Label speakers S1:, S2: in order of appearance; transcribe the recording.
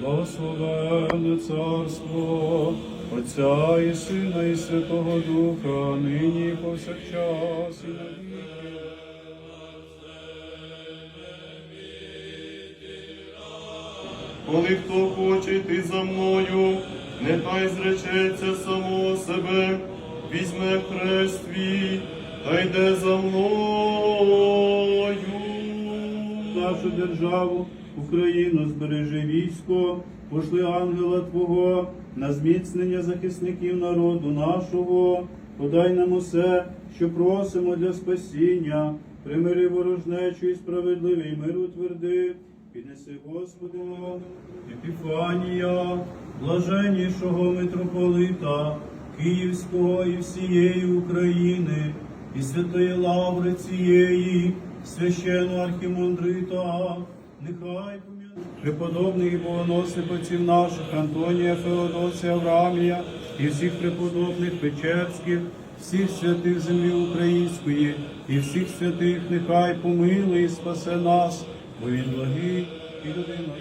S1: Благословенне царство Отця і Сина, і Святого Духа, нині і повсякчас і на віки.
S2: Коли хто хоче йти за мною, нехай зречеться самого себе, візьме хрест твій та йде за мною.
S1: Нашу державу, Україну збережи військо, пошли ангела Твого на зміцнення захисників народу нашого, подай нам усе, що просимо для спасіння, примири ворожнечу і справедливий мир утверди, піднеси Господу, Епіфанія, блаженнішого митрополита, Київського і всієї України, і святої лаври цієї, священного архімандрита, нехай преподобних і отців наших Антонія, Феодосія, Аврамія і всіх преподобних Печерських, всіх святих землі української і всіх святих, нехай помилує і спасе нас, бо він благий і людина.